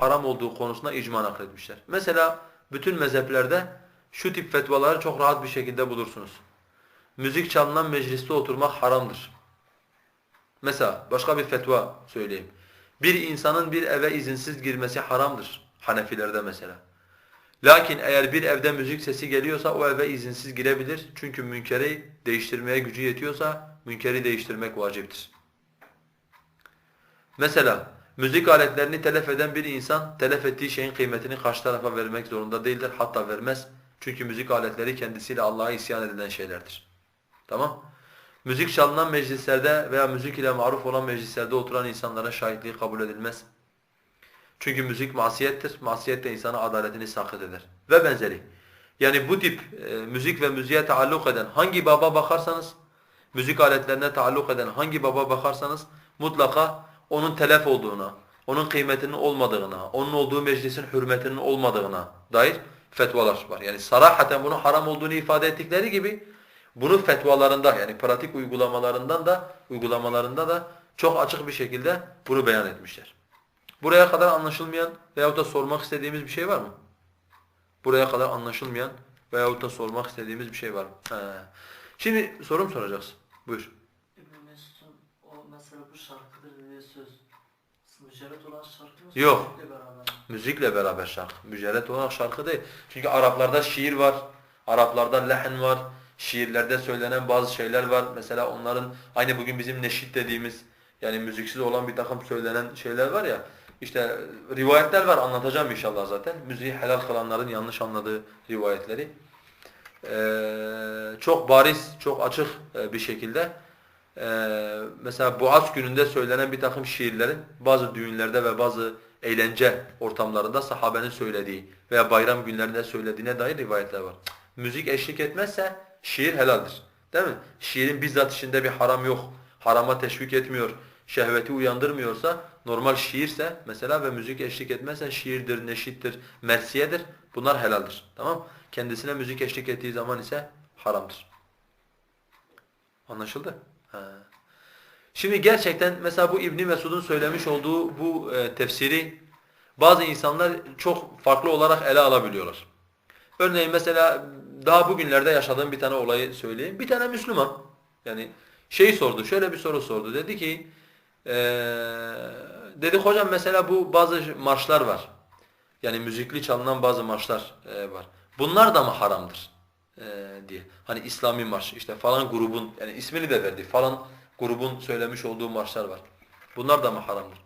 haram olduğu konusunda icma nakletmişler. Mesela bütün mezheplerde şu tip fetvaları çok rahat bir şekilde bulursunuz. Müzik çalınan mecliste oturmak haramdır. Mesela başka bir fetva söyleyeyim. Bir insanın bir eve izinsiz girmesi haramdır. Hanefilerde mesela. Lakin eğer bir evde müzik sesi geliyorsa o eve izinsiz girebilir. Çünkü münkeri değiştirmeye gücü yetiyorsa münkeri değiştirmek vaciptir. Mesela müzik aletlerini telef eden bir insan telef ettiği şeyin kıymetini karşı tarafa vermek zorunda değildir. Hatta vermez. Çünkü müzik aletleri kendisiyle Allah'a isyan edilen şeylerdir. Tamam? Müzik çalınan meclislerde veya müzik ile maruf olan meclislerde oturan insanlara şahitliği kabul edilmez. Çünkü müzik masiyettir. Masiyet de insana adaletini sakıt eder. Ve benzeri. Yani bu tip e, müzik ve müziğe taalluk eden hangi baba bakarsanız, müzik aletlerine taalluk eden hangi baba bakarsanız mutlaka onun telef olduğuna, onun kıymetinin olmadığına, onun olduğu meclisin hürmetinin olmadığına dair fetvalar var. Yani sarahaten bunun haram olduğunu ifade ettikleri gibi bunu fetvalarında yani pratik uygulamalarından da uygulamalarında da çok açık bir şekilde bunu beyan etmişler. Buraya kadar anlaşılmayan veyahut da sormak istediğimiz bir şey var mı? Buraya kadar anlaşılmayan veyahut da sormak istediğimiz bir şey var mı? He. Şimdi sorum soracaksın. Buyur. İbn Mesud'un o mesela bu şarkıdır dediği söz mücerret olan şarkı mı? Yok. Müzikle beraber. Müzikle beraber şarkı. Mücerret olarak şarkı değil. Çünkü Araplarda şiir var. Araplarda lehn var. Şiirlerde söylenen bazı şeyler var. Mesela onların aynı bugün bizim neşit dediğimiz yani müziksiz olan bir takım söylenen şeyler var ya. İşte rivayetler var anlatacağım inşallah zaten. Müziği helal kılanların yanlış anladığı rivayetleri. Ee, çok bariz, çok açık e, bir şekilde mesela Boğaz gününde söylenen bir takım şiirlerin bazı düğünlerde ve bazı eğlence ortamlarında sahabenin söylediği veya bayram günlerinde söylediğine dair rivayetler var. Müzik eşlik etmezse şiir helaldir. Değil mi? Şiirin bizzat içinde bir haram yok. Harama teşvik etmiyor. Şehveti uyandırmıyorsa normal şiirse mesela ve müzik eşlik etmezse şiirdir, neşittir, mersiyedir. Bunlar helaldir. Tamam? Kendisine müzik eşlik ettiği zaman ise haramdır. Anlaşıldı? Şimdi gerçekten mesela bu İbn Mesud'un söylemiş olduğu bu e, tefsiri bazı insanlar çok farklı olarak ele alabiliyorlar. Örneğin mesela daha bugünlerde yaşadığım bir tane olayı söyleyeyim. Bir tane Müslüman yani şeyi sordu, şöyle bir soru sordu. Dedi ki e, dedi hocam mesela bu bazı marşlar var. Yani müzikli çalınan bazı marşlar e, var. Bunlar da mı haramdır? e, diye. Hani İslami marş işte falan grubun yani ismini de verdi falan grubun söylemiş olduğu marşlar var. Bunlar da mı haramdır?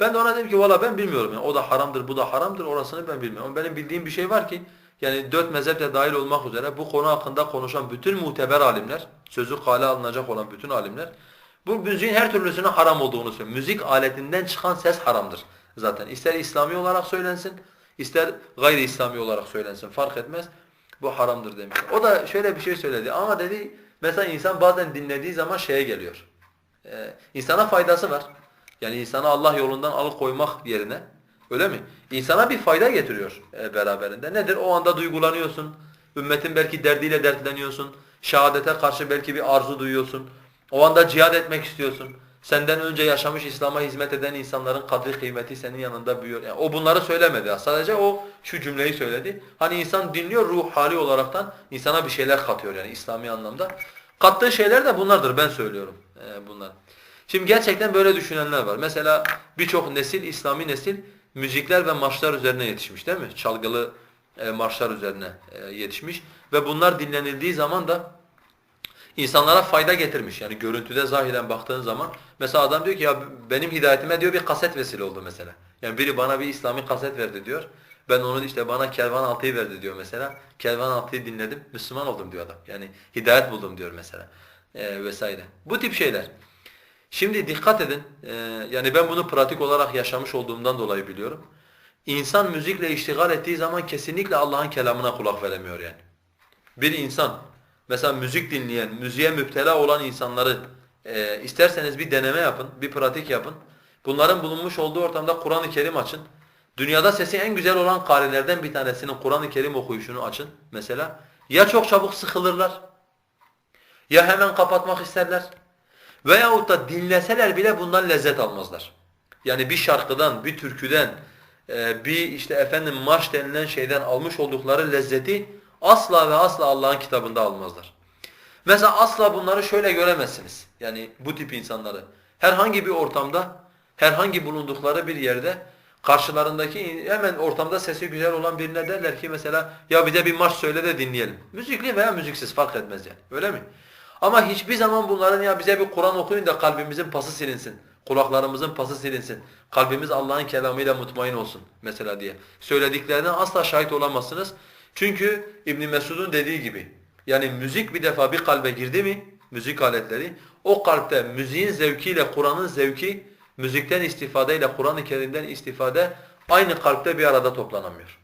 Ben de ona dedim ki valla ben bilmiyorum yani o da haramdır bu da haramdır orasını ben bilmiyorum. Ama benim bildiğim bir şey var ki yani dört mezhep de dahil olmak üzere bu konu hakkında konuşan bütün muteber alimler, sözü kale alınacak olan bütün alimler bu müziğin her türlüsüne haram olduğunu söylüyor. Müzik aletinden çıkan ses haramdır zaten. İster İslami olarak söylensin, ister gayri İslami olarak söylensin fark etmez. Bu haramdır demiş. O da şöyle bir şey söyledi ama dedi mesela insan bazen dinlediği zaman şeye geliyor. Ee, insana faydası var. Yani insana Allah yolundan alıkoymak yerine öyle mi? İnsana bir fayda getiriyor e, beraberinde. Nedir? O anda duygulanıyorsun. Ümmetin belki derdiyle dertleniyorsun. Şehadete karşı belki bir arzu duyuyorsun. O anda cihad etmek istiyorsun. Senden önce yaşamış İslam'a hizmet eden insanların kadri kıymeti senin yanında büyüyor. Yani o bunları söylemedi. Sadece o şu cümleyi söyledi. Hani insan dinliyor ruh hali olaraktan insana bir şeyler katıyor yani İslami anlamda. Kattığı şeyler de bunlardır ben söylüyorum ee, bunlar. Şimdi gerçekten böyle düşünenler var. Mesela birçok nesil, İslami nesil müzikler ve marşlar üzerine yetişmiş değil mi? Çalgılı e, marşlar üzerine e, yetişmiş. Ve bunlar dinlenildiği zaman da insanlara fayda getirmiş. Yani görüntüde zahiren baktığın zaman mesela adam diyor ki ya benim hidayetime diyor bir kaset vesile oldu mesela. Yani biri bana bir İslami kaset verdi diyor. Ben onu işte bana Kervan Altı'yı verdi diyor mesela. Kervan Altı'yı dinledim, Müslüman oldum diyor adam. Yani hidayet buldum diyor mesela ee, vesaire. Bu tip şeyler. Şimdi dikkat edin. Ee, yani ben bunu pratik olarak yaşamış olduğumdan dolayı biliyorum. İnsan müzikle iştigal ettiği zaman kesinlikle Allah'ın kelamına kulak veremiyor yani. Bir insan mesela müzik dinleyen, müziğe müptela olan insanları e, isterseniz bir deneme yapın, bir pratik yapın. Bunların bulunmuş olduğu ortamda Kur'an-ı Kerim açın. Dünyada sesi en güzel olan karilerden bir tanesinin Kur'an-ı Kerim okuyuşunu açın mesela. Ya çok çabuk sıkılırlar, ya hemen kapatmak isterler veyahut da dinleseler bile bundan lezzet almazlar. Yani bir şarkıdan, bir türküden, e, bir işte efendim marş denilen şeyden almış oldukları lezzeti asla ve asla Allah'ın kitabında almazlar. Mesela asla bunları şöyle göremezsiniz. Yani bu tip insanları. Herhangi bir ortamda, herhangi bulundukları bir yerde karşılarındaki hemen ortamda sesi güzel olan birine derler ki mesela ya bize bir marş söyle de dinleyelim. Müzikli veya müziksiz fark etmez yani. Öyle mi? Ama hiçbir zaman bunların ya bize bir Kur'an okuyun da kalbimizin pası silinsin. Kulaklarımızın pası silinsin. Kalbimiz Allah'ın kelamıyla mutmain olsun mesela diye. Söylediklerinden asla şahit olamazsınız. Çünkü İbn Mesud'un dediği gibi yani müzik bir defa bir kalbe girdi mi müzik aletleri o kalpte müziğin zevkiyle Kur'an'ın zevki müzikten istifadeyle Kur'an-ı Kerim'den istifade aynı kalpte bir arada toplanamıyor.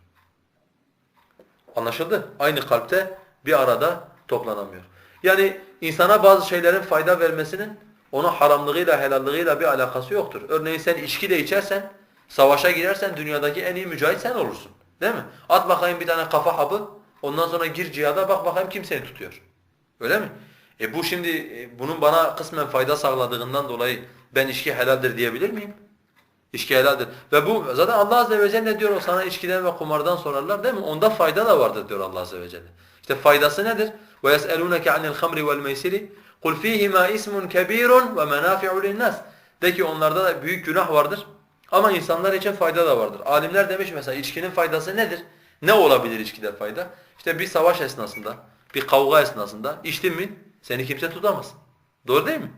Anlaşıldı? Aynı kalpte bir arada toplanamıyor. Yani insana bazı şeylerin fayda vermesinin onun haramlığıyla helallığıyla bir alakası yoktur. Örneğin sen içki de içersen, savaşa girersen dünyadaki en iyi mücahit sen olursun. Değil mi? At bakayım bir tane kafa hapı, ondan sonra gir cihada bak bakayım kim seni tutuyor. Öyle mi? E bu şimdi e, bunun bana kısmen fayda sağladığından dolayı ben içki helaldir diyebilir miyim? İçki helaldir. Ve bu zaten Allah azze ve celle diyor o sana içkiden ve kumardan sorarlar değil mi? Onda fayda da vardır diyor Allah azze ve celle. İşte faydası nedir? وَيَسْأَلُونَكَ عَنِ الْخَمْرِ وَالْمَيْسِرِ قُلْ ف۪يهِمَا اِسْمٌ كَب۪يرٌ وَمَنَافِعُ لِلنَّاسِ De ki onlarda da büyük günah vardır ama insanlar için fayda da vardır. Alimler demiş mesela içkinin faydası nedir? Ne olabilir içkide fayda? İşte bir savaş esnasında, bir kavga esnasında içtin mi seni kimse tutamaz. Doğru değil mi?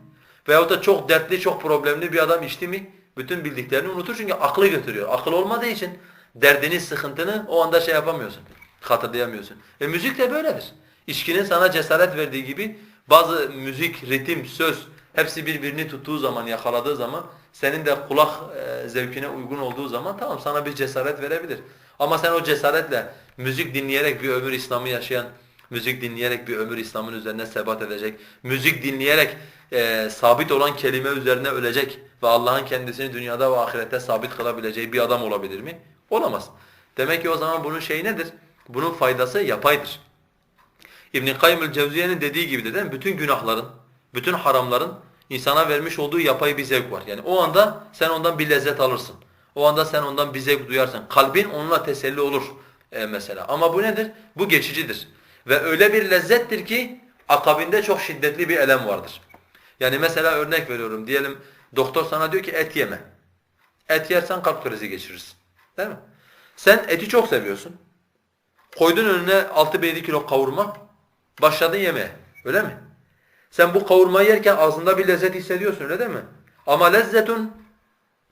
Veyahut da çok dertli, çok problemli bir adam içti mi bütün bildiklerini unutur çünkü aklı götürüyor. Akıl olmadığı için derdini, sıkıntını o anda şey yapamıyorsun, hatırlayamıyorsun. E müzik de böyledir. İçkinin sana cesaret verdiği gibi bazı müzik, ritim, söz hepsi birbirini tuttuğu zaman, yakaladığı zaman senin de kulak e, zevkine uygun olduğu zaman tamam sana bir cesaret verebilir. Ama sen o cesaretle müzik dinleyerek bir ömür İslam'ı yaşayan, müzik dinleyerek bir ömür İslam'ın üzerine sebat edecek, müzik dinleyerek e, sabit olan kelime üzerine ölecek ve Allah'ın kendisini dünyada ve ahirette sabit kılabileceği bir adam olabilir mi? Olamaz. Demek ki o zaman bunun şeyi nedir? Bunun faydası yapaydır. İbn Kayyim el-Cevziye'nin dediği gibi de? Bütün günahların, bütün haramların insana vermiş olduğu yapay bir zevk var. Yani o anda sen ondan bir lezzet alırsın. O anda sen ondan bir zevk duyarsın. Kalbin onunla teselli olur e, mesela. Ama bu nedir? Bu geçicidir. Ve öyle bir lezzettir ki akabinde çok şiddetli bir elem vardır. Yani mesela örnek veriyorum. Diyelim doktor sana diyor ki et yeme. Et yersen kalp krizi geçirirsin. Değil mi? Sen eti çok seviyorsun. Koydun önüne 6-7 kilo kavurma. Başladın yemeye. Öyle mi? Sen bu kavurmayı yerken ağzında bir lezzet hissediyorsun öyle değil mi? Ama lezzetun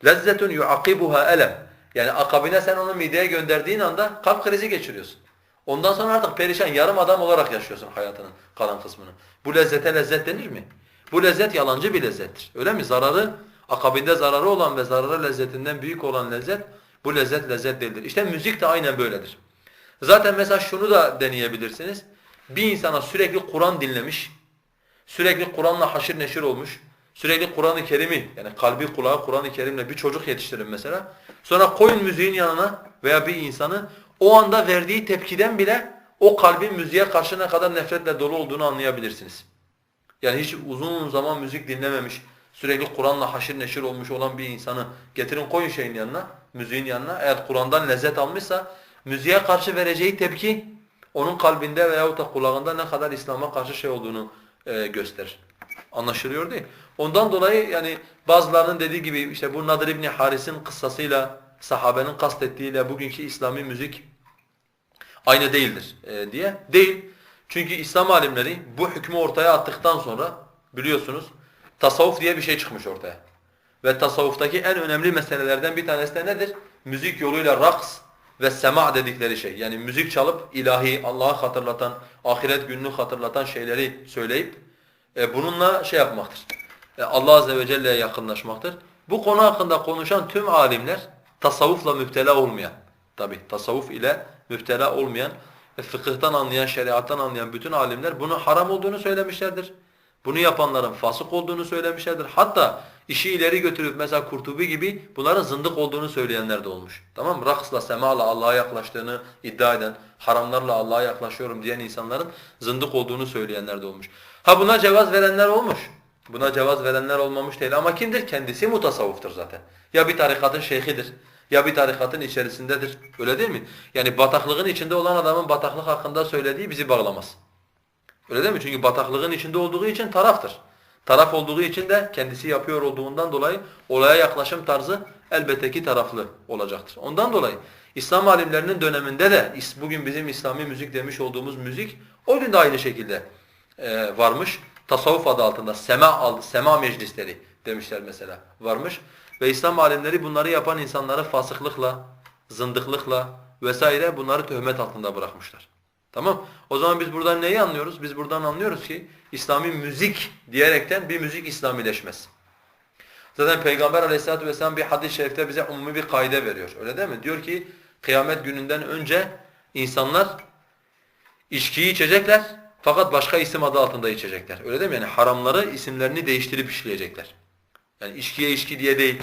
lezzetun yuakibuha elem. Yani akabine sen onu mideye gönderdiğin anda kalp krizi geçiriyorsun. Ondan sonra artık perişan yarım adam olarak yaşıyorsun hayatının kalan kısmını. Bu lezzete lezzet denir mi? Bu lezzet yalancı bir lezzettir. Öyle mi? Zararı akabinde zararı olan ve zararı lezzetinden büyük olan lezzet bu lezzet lezzet değildir. İşte müzik de aynen böyledir. Zaten mesela şunu da deneyebilirsiniz. Bir insana sürekli Kur'an dinlemiş, sürekli Kur'an'la haşır neşir olmuş, sürekli Kur'an-ı Kerim'i yani kalbi kulağı Kur'an-ı Kerim'le bir çocuk yetiştirin mesela. Sonra koyun müziğin yanına veya bir insanı o anda verdiği tepkiden bile o kalbin müziğe karşı ne kadar nefretle dolu olduğunu anlayabilirsiniz. Yani hiç uzun zaman müzik dinlememiş, sürekli Kur'an'la haşir neşir olmuş olan bir insanı getirin koyun şeyin yanına, müziğin yanına. Eğer Kur'an'dan lezzet almışsa müziğe karşı vereceği tepki onun kalbinde veyahut da kulağında ne kadar İslam'a karşı şey olduğunu e, gösterir. Anlaşılıyor değil. Ondan dolayı yani bazılarının dediği gibi işte bu Nadir İbni Haris'in kıssasıyla sahabenin kastettiğiyle bugünkü İslami müzik aynı değildir e, diye. Değil. Çünkü İslam alimleri bu hükmü ortaya attıktan sonra biliyorsunuz tasavvuf diye bir şey çıkmış ortaya. Ve tasavvuftaki en önemli meselelerden bir tanesi de nedir? Müzik yoluyla raks ve sema dedikleri şey. Yani müzik çalıp ilahi, Allah'ı hatırlatan, ahiret gününü hatırlatan şeyleri söyleyip e, bununla şey yapmaktır. E, Allah azze ve celle'ye yakınlaşmaktır. Bu konu hakkında konuşan tüm alimler tasavvufla müptela olmayan, tabi tasavvuf ile müptela olmayan, fıkıhtan anlayan, şeriattan anlayan bütün alimler bunun haram olduğunu söylemişlerdir. Bunu yapanların fasık olduğunu söylemişlerdir. Hatta işi ileri götürüp mesela Kurtubi gibi bunların zındık olduğunu söyleyenler de olmuş. Tamam mı? Raksla, semala Allah'a yaklaştığını iddia eden, haramlarla Allah'a yaklaşıyorum diyen insanların zındık olduğunu söyleyenler de olmuş. Ha buna cevaz verenler olmuş. Buna cevaz verenler olmamış değil ama kimdir? Kendisi mutasavvıftır zaten. Ya bir tarikatın şeyhidir ya bir tarikatın içerisindedir. Öyle değil mi? Yani bataklığın içinde olan adamın bataklık hakkında söylediği bizi bağlamaz. Öyle değil mi? Çünkü bataklığın içinde olduğu için taraftır. Taraf olduğu için de kendisi yapıyor olduğundan dolayı olaya yaklaşım tarzı elbette ki taraflı olacaktır. Ondan dolayı İslam alimlerinin döneminde de bugün bizim İslami müzik demiş olduğumuz müzik o gün de aynı şekilde e, varmış. Tasavvuf adı altında sema sema meclisleri demişler mesela varmış. Ve İslam alimleri bunları yapan insanları fasıklıkla, zındıklıkla vesaire bunları töhmet altında bırakmışlar. Tamam? O zaman biz buradan neyi anlıyoruz? Biz buradan anlıyoruz ki İslami müzik diyerekten bir müzik İslamileşmez. Zaten Peygamber aleyhissalatu vesselam bir hadis-i şerifte bize umumi bir kaide veriyor. Öyle değil mi? Diyor ki kıyamet gününden önce insanlar içkiyi içecekler fakat başka isim adı altında içecekler. Öyle değil mi? Yani haramları isimlerini değiştirip işleyecekler. Yani içkiye içki diye değil,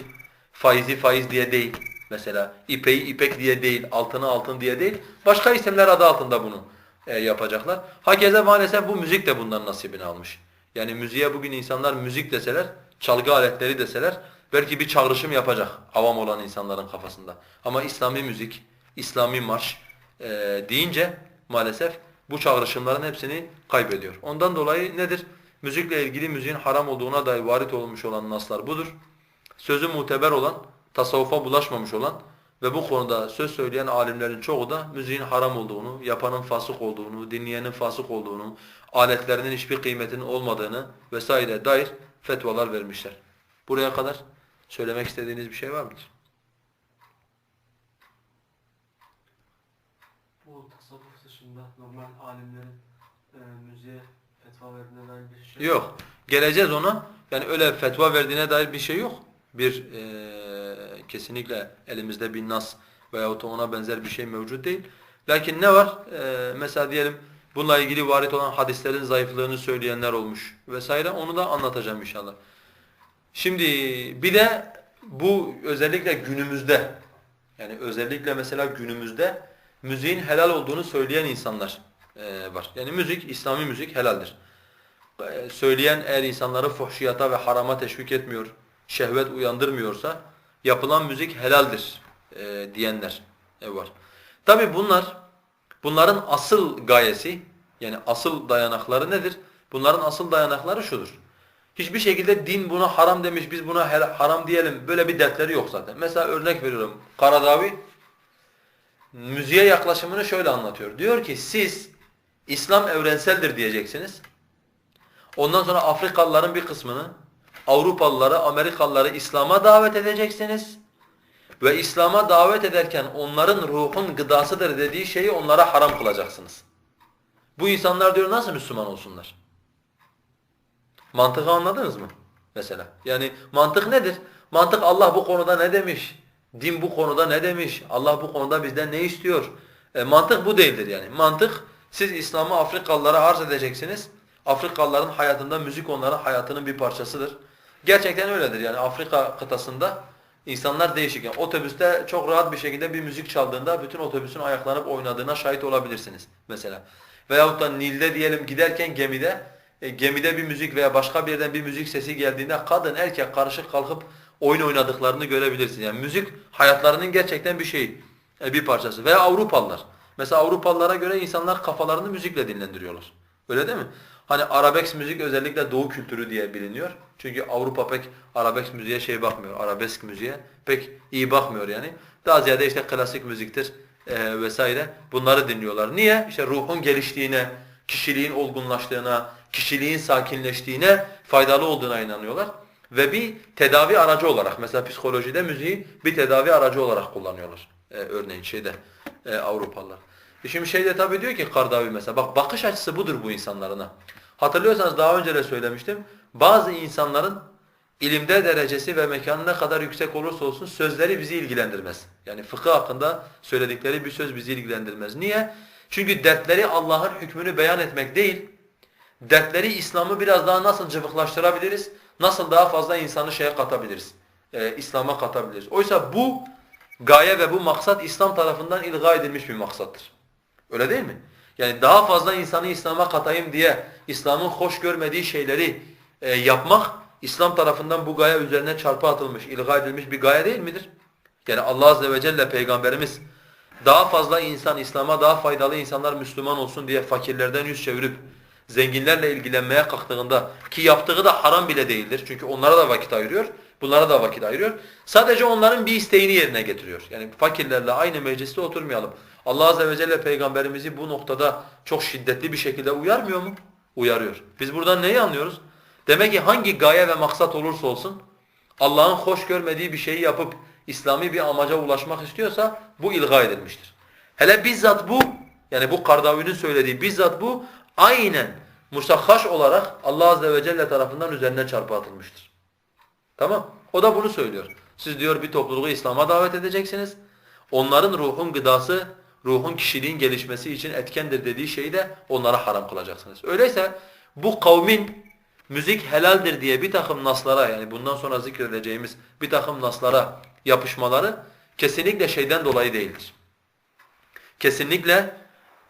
faizi faiz diye değil. Mesela ipeği ipek diye değil, altını altın diye değil. Başka isimler adı altında bunu e, yapacaklar. Hakeza maalesef bu müzik de bundan nasibini almış. Yani müziğe bugün insanlar müzik deseler, çalgı aletleri deseler belki bir çağrışım yapacak avam olan insanların kafasında. Ama İslami müzik, İslami marş e, deyince maalesef bu çağrışımların hepsini kaybediyor. Ondan dolayı nedir? Müzikle ilgili müziğin haram olduğuna dair varit olmuş olan naslar budur. Sözü muteber olan, tasavvufa bulaşmamış olan ve bu konuda söz söyleyen alimlerin çoğu da müziğin haram olduğunu, yapanın fasık olduğunu, dinleyenin fasık olduğunu, aletlerinin hiçbir kıymetinin olmadığını vesaire dair fetvalar vermişler. Buraya kadar söylemek istediğiniz bir şey var mıdır? Bu tasavvuf dışında normal alimlerin e, müziğe fetva verdiğine dair bir şey Yok. Geleceğiz ona. Yani öyle fetva verdiğine dair bir şey yok. Bir eee, kesinlikle elimizde bir nas veyahut da ona benzer bir şey mevcut değil. Lakin ne var? Eee, mesela diyelim bununla ilgili varit olan hadislerin zayıflığını söyleyenler olmuş vesaire. Onu da anlatacağım inşallah. Şimdi bir de bu özellikle günümüzde yani özellikle mesela günümüzde müziğin helal olduğunu söyleyen insanlar eee, var. Yani müzik, İslami müzik helaldir. Ee, söyleyen eğer insanları fuhşiyata ve harama teşvik etmiyor, şehvet uyandırmıyorsa yapılan müzik helaldir e, diyenler var. Tabi bunlar, bunların asıl gayesi yani asıl dayanakları nedir? Bunların asıl dayanakları şudur. Hiçbir şekilde din buna haram demiş, biz buna haram diyelim böyle bir dertleri yok zaten. Mesela örnek veriyorum Karadavi müziğe yaklaşımını şöyle anlatıyor. Diyor ki siz İslam evrenseldir diyeceksiniz. Ondan sonra Afrikalıların bir kısmını, Avrupalıları, Amerikalıları İslam'a davet edeceksiniz. Ve İslam'a davet ederken onların ruhun gıdasıdır dediği şeyi onlara haram kılacaksınız. Bu insanlar diyor nasıl Müslüman olsunlar? Mantığı anladınız mı? Mesela. Yani mantık nedir? Mantık Allah bu konuda ne demiş? Din bu konuda ne demiş? Allah bu konuda bizden ne istiyor? E, mantık bu değildir yani. Mantık siz İslam'ı Afrikalılara arz edeceksiniz. Afrikalıların hayatında müzik onların hayatının bir parçasıdır. Gerçekten öyledir yani Afrika kıtasında insanlar değişik. Yani otobüste çok rahat bir şekilde bir müzik çaldığında bütün otobüsün ayaklanıp oynadığına şahit olabilirsiniz mesela. Veyahut da Nil'de diyelim giderken gemide e, gemide bir müzik veya başka bir yerden bir müzik sesi geldiğinde kadın erkek karışık kalkıp oyun oynadıklarını görebilirsiniz. Yani müzik hayatlarının gerçekten bir şeyi, e, bir parçası. Veya Avrupalılar. Mesela Avrupalılara göre insanlar kafalarını müzikle dinlendiriyorlar. Öyle değil mi? Hani arabesk müzik özellikle doğu kültürü diye biliniyor. Çünkü Avrupa pek arabesk müziğe şey bakmıyor, arabesk müziğe pek iyi bakmıyor yani. Daha ziyade işte klasik müziktir e, vesaire bunları dinliyorlar. Niye? İşte ruhun geliştiğine, kişiliğin olgunlaştığına, kişiliğin sakinleştiğine faydalı olduğuna inanıyorlar. Ve bir tedavi aracı olarak mesela psikolojide müziği bir tedavi aracı olarak kullanıyorlar. E, örneğin şeyde e, Avrupalılar. E şimdi şeyde tabii diyor ki Kardavi mesela bak bakış açısı budur bu insanların ha. Hatırlıyorsanız daha önce de söylemiştim. Bazı insanların ilimde derecesi ve mekanı ne kadar yüksek olursa olsun sözleri bizi ilgilendirmez. Yani fıkıh hakkında söyledikleri bir söz bizi ilgilendirmez. Niye? Çünkü dertleri Allah'ın hükmünü beyan etmek değil, dertleri İslam'ı biraz daha nasıl cıvıklaştırabiliriz, nasıl daha fazla insanı şeye katabiliriz, e, İslam'a katabiliriz. Oysa bu gaye ve bu maksat İslam tarafından ilga edilmiş bir maksattır. Öyle değil mi? Yani daha fazla insanı İslam'a katayım diye İslam'ın hoş görmediği şeyleri e, yapmak İslam tarafından bu gaye üzerine çarpı atılmış, ilga edilmiş bir gaye değil midir? Yani Allah azze ve celle peygamberimiz daha fazla insan İslam'a daha faydalı insanlar Müslüman olsun diye fakirlerden yüz çevirip zenginlerle ilgilenmeye kalktığında ki yaptığı da haram bile değildir. Çünkü onlara da vakit ayırıyor. Bunlara da vakit ayırıyor. Sadece onların bir isteğini yerine getiriyor. Yani fakirlerle aynı mecliste oturmayalım. Allah azze ve celle peygamberimizi bu noktada çok şiddetli bir şekilde uyarmıyor mu? Uyarıyor. Biz buradan neyi anlıyoruz? Demek ki hangi gaye ve maksat olursa olsun Allah'ın hoş görmediği bir şeyi yapıp İslami bir amaca ulaşmak istiyorsa bu ilga edilmiştir. Hele bizzat bu yani bu Kardavi'nin söylediği bizzat bu aynen musakhaş olarak Allah azze ve celle tarafından üzerine çarpı atılmıştır. Tamam? O da bunu söylüyor. Siz diyor bir topluluğu İslam'a davet edeceksiniz. Onların ruhun gıdası, ruhun kişiliğin gelişmesi için etkendir dediği şeyi de onlara haram kılacaksınız. Öyleyse bu kavmin müzik helaldir diye bir takım naslara yani bundan sonra zikredeceğimiz bir takım naslara yapışmaları kesinlikle şeyden dolayı değildir. Kesinlikle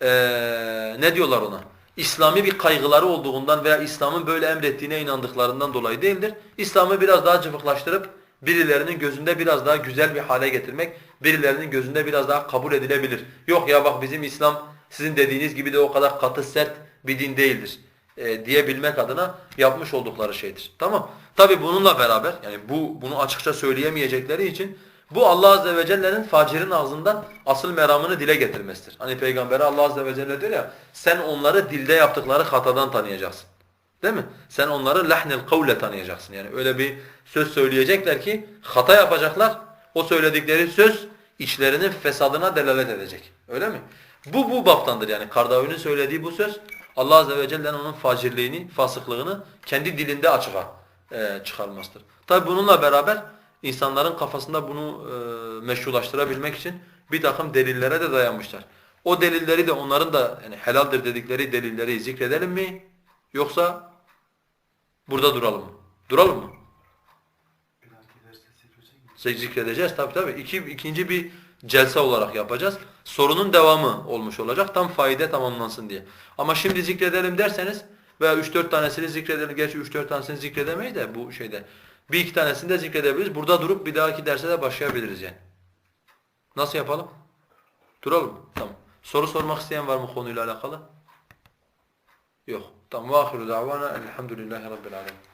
eee, ne diyorlar ona? İslami bir kaygıları olduğundan veya İslam'ın böyle emrettiğine inandıklarından dolayı değildir. İslam'ı biraz daha cıvıklaştırıp birilerinin gözünde biraz daha güzel bir hale getirmek, birilerinin gözünde biraz daha kabul edilebilir. Yok ya bak bizim İslam sizin dediğiniz gibi de o kadar katı sert bir din değildir e, diyebilmek adına yapmış oldukları şeydir. Tamam. Tabi bununla beraber yani bu bunu açıkça söyleyemeyecekleri için bu Allah azze ve celle'nin facirin ağzından asıl meramını dile getirmesidir. Hani peygambere Allah azze ve celle diyor ya sen onları dilde yaptıkları hatadan tanıyacaksın. Değil mi? Sen onları lahnel kavle tanıyacaksın. Yani öyle bir söz söyleyecekler ki hata yapacaklar. O söyledikleri söz içlerinin fesadına delalet edecek. Öyle mi? Bu bu baptandır yani. Kardavi'nin söylediği bu söz Allah azze ve celle'nin onun facirliğini, fasıklığını kendi dilinde açığa e, çıkarmasıdır. Tabi bununla beraber insanların kafasında bunu e, meşrulaştırabilmek için bir takım delillere de dayanmışlar. O delilleri de onların da yani helaldir dedikleri delilleri zikredelim mi? Yoksa burada duralım mı? Duralım mı? Bir dahaki derste zikredecek mi? Zikredeceğiz tabi tabi. İki, ikinci bir celse olarak yapacağız. Sorunun devamı olmuş olacak. Tam faide tamamlansın diye. Ama şimdi zikredelim derseniz veya 3-4 tanesini zikredelim. Gerçi 3-4 tanesini zikredemeyiz de bu şeyde. Bir iki tanesini de zikredebiliriz. Burada durup bir dahaki derse de başlayabiliriz yani. Nasıl yapalım? Duralım mı? Tamam. Soru sormak isteyen var mı konuyla alakalı? Yok. Tamam. Ve ahiru davana elhamdülillahi rabbil alemin.